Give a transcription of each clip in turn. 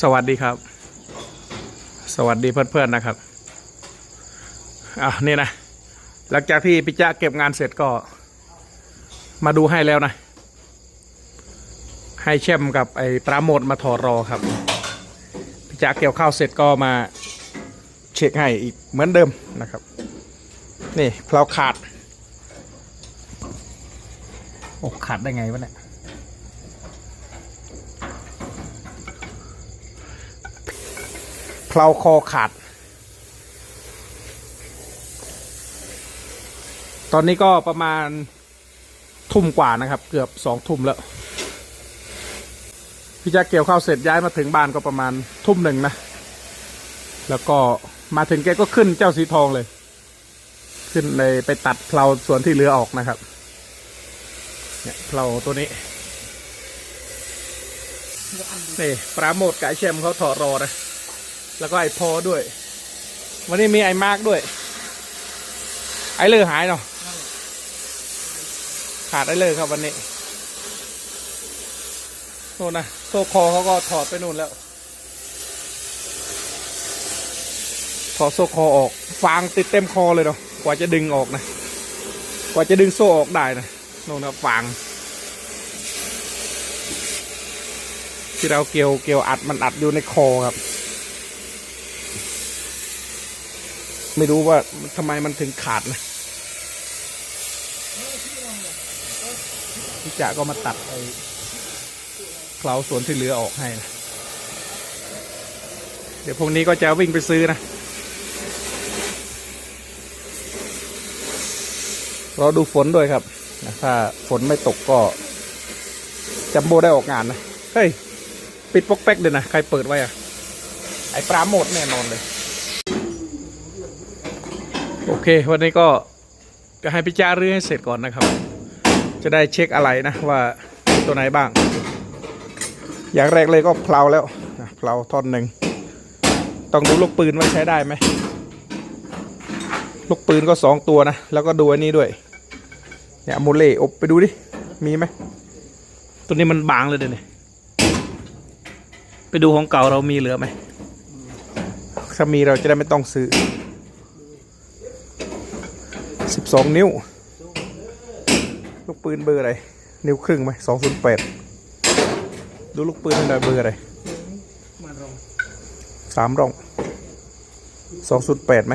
สวัสดีครับ สวัสดีเพื่อนๆนะครับอะนี่นะ หลังจากที่ปิจะเก็บงานเสร็จก็ มาดูให้แล้วนะ ให้เช่มกับไอ้ปราโมดมาถอดรอครับปิจะเกี่ยวข้าวเสร็จก็มาเช็คให้อีกเหมือนเดิมนะครับ นี่เพลาขาดอ้ขาดได้ไงวะเนี่ย เพลาคอขาด ตอนนี้ก็ประมาณทุ่มกว่านะครับ เกือบสองทุ่มแล้ว พี่แจะเกี่ยวข้าวเสร็จย้ายมาถึงบ้านก็ประมาณทุ่มหนึ่งนะ แล้วก็มาถึงแกก็ขึ้นเจ้าสีทองเลย ขึ้นเลยไปตัดเพลาส่วนที่เหลือออกนะครับ เนี่ยเพลาตัวนี้นี่ปราโมทกับไอเชมเขาถอดรอนะ แล้วก็ไอพอด้วย วันนี้มีไอมาร์กด้วย ไอเลอหายเนาะขาดไอเลอครับวันนี้โน่นนะโซ่คอเขาก็ถอดไปนู่นแล้ว ถอดโซ่คอออก ฟางติดเต็มคอเลยเนาะกว่าจะดึงออกนะ กว่าจะดึงโซ่ออกได้นะโน่นนะฟางที่เราเกี่ยวเกี่ยวอัดมันอัดอยู่ในคอครับ ไม่รู้ว่าทำไมมันถึงขาดนะพี่จ่าก็มาตัดไอ้เคลาส่วนที่เหลือออกให้นะเดี๋ยวพวกนี้ก็จะวิ่งไปซื้อนะรอดูฝนด้วยครับ ถ้าฝนไม่ตกก็จัมโบได้ออกงานนะ เฮ้ย ปิดปกแป๊กเดี๋ยวนะ ใครเปิดไว้อะไอ้ปราโมดแน่นอนเลย โอเค วันนี้ก็จะให้พิจารื้อให้เสร็จก่อนนะครับ จะได้เช็คอะไรนะว่าตัวไหนบ้าง อย่างแรกเลยก็เพลาแล้วนะเพลาท่อนหนึ่งต้องดูลูกปืนว่าใช้ได้ไหมลูกปืนก็สองตัวนะ แล้วก็ดูอันนี้ด้วย เนี่ยโมเล่อบไปดูดิ มีไหม ตัวนี้มันบางเลยเดี๋ยวนี้ไปดูของเก่าเรามีเหลือไหม ถ้ามีเราจะได้ไม่ต้องซื้อ สองนิ้ว ลูกปืนเบอร์อะไร นิ้วครึ่งไหมสองศูนย์แปดดูลูกปืนหน่อยเบอร์อะไรสามร่องสองศูนย์แปดไหม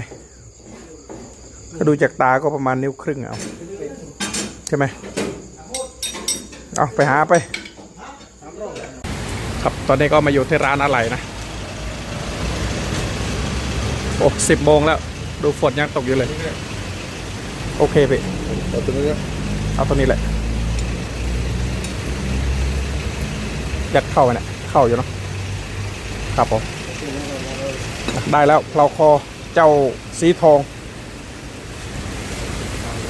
ถ้าดูจากตาก็ประมาณนิ้วครึ่งเอาใช่ไหมเอาไปหาไป ครับตอนนี้ก็มาอยู่ที่ร้านอะไรนะโอ้สิบโมงแล้ว ดูฝนยังตกอยู่เลย โอเคพี่เอาตัวนี้ก็เอาตัวนี้แหละ ยัดเข้าไปเนี่ยเข้าอยู่เนาะครับผมได้แล้วเราคอเจ้าสีทอง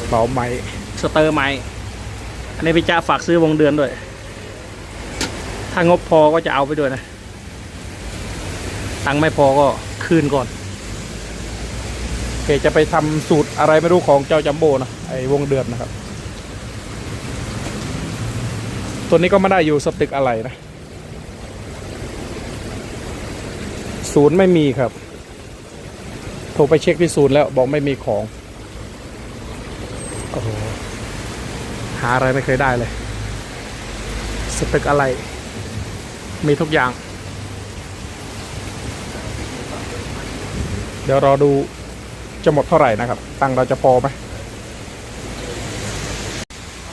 เบาไม้สเตอร์ไม้อันนี้พี่จ้าฝากซื้อวงเดือนด้วย ถ้างบพอก็จะเอาไปด้วยนะ ตังค์ไม่พอก็คืนก่อน เคจะไปทำสูตรอะไรไม่รู้ของเจ้าจัมโบ้นะไอ้วงเดือนนะครับ ตัวนี้ก็ไม่ได้อยู่สตึกอะไรนะ ศูนย์ไม่มีครับ โทรไปเช็คที่ศูนย์แล้วบอกไม่มีของโอ้โหหาอะไรไม่เคยได้เลยสตึกอะไร มีทุกอย่าง เดี๋ยวรอดู จะหมดเท่าไหร่นะครับ ตังเราจะพอไหม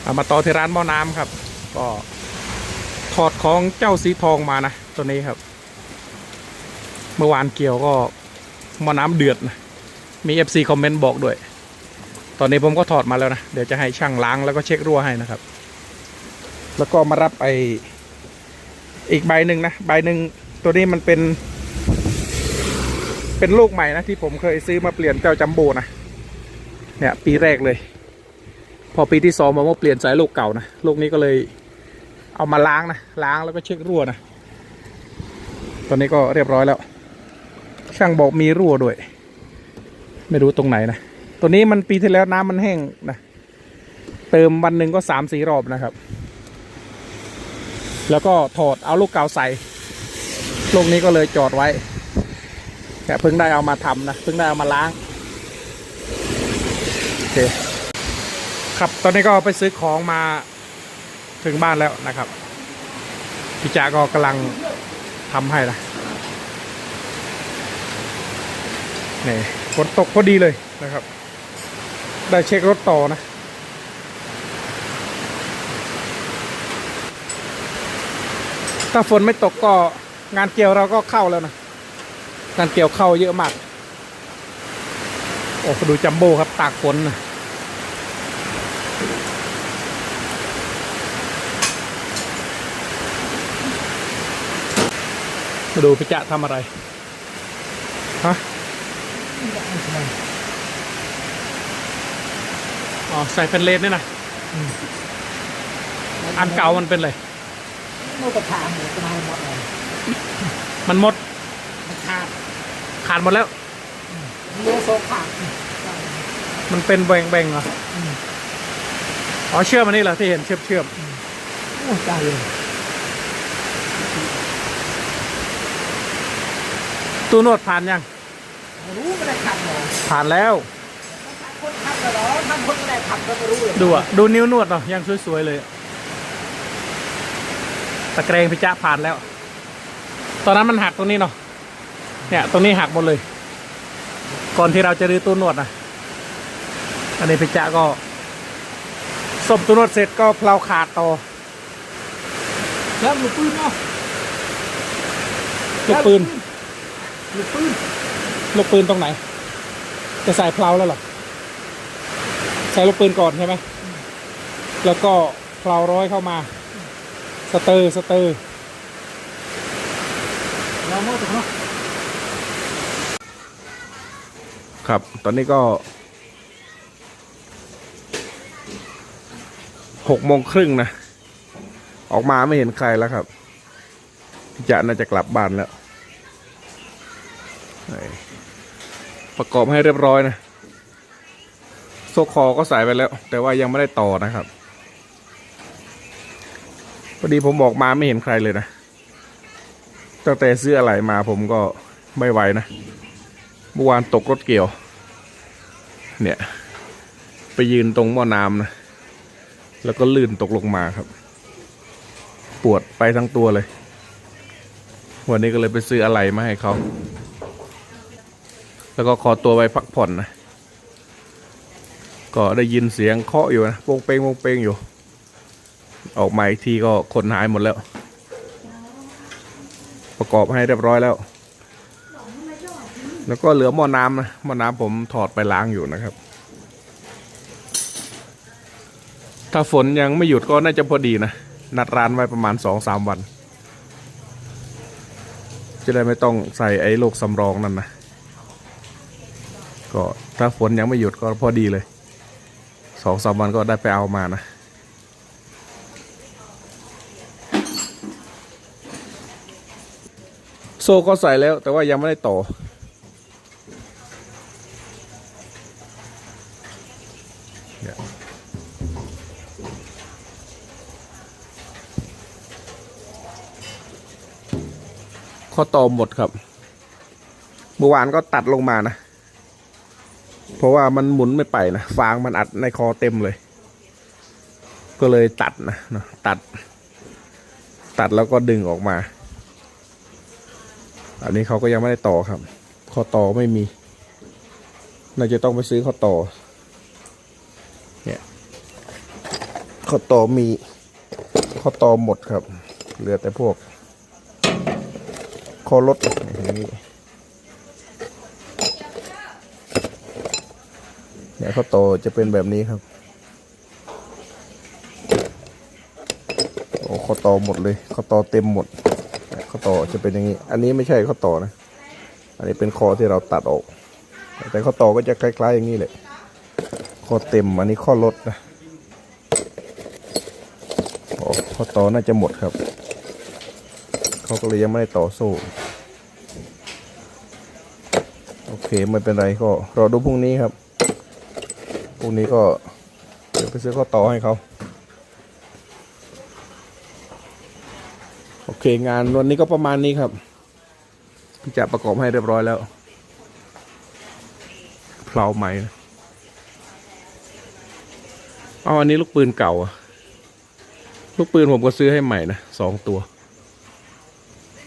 เอามาต่อที่ร้านหม้อน้ำครับ ก็ถอดของเจ้าสีทองมานะตัวนี้ครับ เมื่อวานเกี่ยวก็หม้อน้ำเดือดนะมี FC คอมเมนต์บอกด้วย ตอนนี้ผมก็ถอดมาแล้วนะ เดี๋ยวจะให้ช่างล้างแล้วก็เช็ครั่วให้นะครับ แล้วก็มารับไออีกใบหนึ่งนะ ใบหนึ่งตัวนี้มันเป็น เป็นลูกใหม่นะที่ผมเคยซื้อมาเปลี่ยนเจ้าจัมโบ้นะเนี่ยปีแรกเลย พอปีที่สองผมก็เปลี่ยนสายลูกเก่านะลูกนี้ก็เลยเอามาล้างนะล้างแล้วก็เช็ครั่วนะตอนนี้ก็เรียบร้อยแล้ว ช่างบอกมีรั่วด้วย ไม่รู้ตรงไหนนะตัวนี้มันปีที่แล้วน้ำมันแห้งนะเติมวันหนึ่งก็สามสี่รอบนะครับ แล้วก็ถอดเอาลูกเก่าใส่ลูกนี้ก็เลยจอดไว้ แค่เพิ่งได้เอามาทำนะเพิ่งได้เอามาล้างโอเคครับตอนนี้ก็ไปซื้อของมาถึงบ้านแล้วนะครับพี่จ๋าก็กำลังทำให้นะนี่ฝนตกพอดีเลยนะครับ ได้เช็ครถต่อนะถ้าฝนไม่ตกก็งานเกี่ยวเราก็เข้าแล้วนะ งานเกี่ยวเข้าเยอะมาก โอ้ดูจัมโบ้ครับตากฝนนะมาดูพิจะทำอะไร ฮะ อ๋อ ใส่เป็นเลนนี่นะอันเก่ามันเป็นเลยนู่นก็ขาดหมดประมาณหมดเลยมันหมดมันขาด ขาดหมดแล้วเนื้อโซขาดมันเป็นแบ่งแบ่งๆเหรออ๋อเชื่อมอันนี้เหรอที่เห็นเชื่อมเชื่อมโอ้ใจเลยตู้นวดผ่านยังไม่รู้ไม่ได้ขับหรอผ่านแล้วคนขับเหรอทำคนไม่ได้ขับก็ไม่รู้เลยดูอะดูนิ้วนวดเนาะยังสวยๆเลยอะตะเกรงพิจ้าผ่านแล้ว ตอนนั้นมันหักตรงนี้เนาะ เนี่ย ตรงนี้หักหมดเลย ก่อนที่เราจะรื้อตู้นวดนะอันนี้พิจ้าก็สมตู้นวดเสร็จก็เพลาขาดต่อแล้วลูกปืนเนาะลูกปืนลูกปืนลูกปืนตรงไหน จะใส่เพลาแล้วเหรอใส่ลูกปืนก่อนใช่ไหมแล้วก็เพลาร้อยเข้ามาสเตอร์สเตอร์เราโม่ถูกเนาะ ครับ ตอนนี้ก็หกโมงครึ่งนะ ออกมาไม่เห็นใครแล้วครับพี่จะน่าจะกลับบ้านแล้ว ประกอบให้เรียบร้อยนะ โซคอก็ใส่ไปแล้ว แต่ว่ายังไม่ได้ต่อนะครับพอดีผมบอกมาไม่เห็นใครเลยนะ ตั้งแต่ซื้ออะไรมาผมก็ไม่ไหวนะ เมื่อวานตกรถเกี่ยว เนี่ย ไปยืนตรงหม้อน้ำนะ แล้วก็ลื่นตกลงมาครับ ปวดไปทั้งตัวเลย วันนี้ก็เลยไปซื้ออะไรมาให้เขา แล้วก็ขอตัวไปพักผ่อนนะ ก็ได้ยินเสียงเคาะอยู่นะโปงเปงโปงเปงอยู่ ออกมาอีกทีก็คนหายหมดแล้ว ประกอบให้เรียบร้อยแล้ว แล้วก็เหลือหม้อน้ำนะหม้อน้ำผมถอดไปล้างอยู่นะครับ ถ้าฝนยังไม่หยุดก็น่าจะพอดีนะ นัดร้านไว้ประมาณสองสามวัน จะได้ไม่ต้องใส่ไอ้โลกสำรองนั่นนะก็ถ้าฝนยังไม่หยุดก็พอดีเลยสองสามวันก็ได้ไปเอามานะโซ่ก็ใส่แล้วแต่ว่ายังไม่ได้ต่อ ข้อต่อหมดครับ เมื่อวานก็ตัดลงมานะ เพราะว่ามันหมุนไม่ไปนะ ฟางมันอัดในคอเต็มเลย ก็เลยตัดนะนะตัด ตัดแล้วก็ดึงออกมา อันนี้เขาก็ยังไม่ได้ต่อครับ ข้อต่อไม่มี น่าจะต้องไปซื้อข้อต่อ เนี่ย ข้อต่อมี ข้อต่อหมดครับ เหลือแต่พวก อรถอย่างนี้เนี่ยข้อต่อจะเป็นแบบนี้ครับ โอ้ข้อต่อหมดเลยข้อต่อเต็มหมดข้อต่อจะเป็นอย่างนี้ อันนี้ไม่ใช่ข้อต่อนะ อันนี้เป็นคอที่เราตัดออก แต่ข้อต่อก็จะคล้าย ๆ อย่างนี้แหละข้อเต็มอันนี้ข้อลดนะโอ้ข้อต่อน่าจะหมดครับ เขาก็เลยยังไม่ได้ต่อโซ่ โอ เคไม่เป็นไรก็รอดูพรุ่งนี้ครับพรุ่งนี้ก็เดี๋ยวไปซื้อข้อต่อให้เขาโอเคงานวันนี้ก็ประมาณนี้ครับ พี่จะประกอบให้เรียบร้อยแล้วเพลาใหม่เอาอันนี้ลูกปืนเก่าลูกปืนผมก็ซื้อให้ใหม่นะสองตัว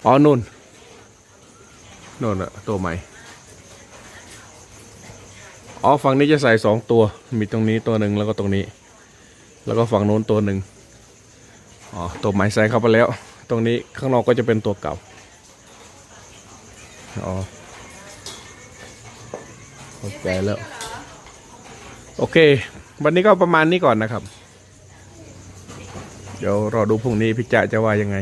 อ๋อนุ่นนุ่นอะตัวใหม่ อ๋อฝั่งนี้จะใส่สองตัว มีตรงนี้ตัวหนึ่งแล้วก็ตรงนี้ แล้วก็ฝั่งโน้นตัวหนึ่งอ๋อตัวใหม่ใส่เข้าไปแล้ว ตรงนี้ข้างนอกก็จะเป็นตัวเก่าอ๋อเข้าใจแล้วโอเค วันนี้ก็ประมาณนี้ก่อนนะครับ เดี๋ยวรอดูพรุ่งนี้พี่จ่าจะว่ายังไง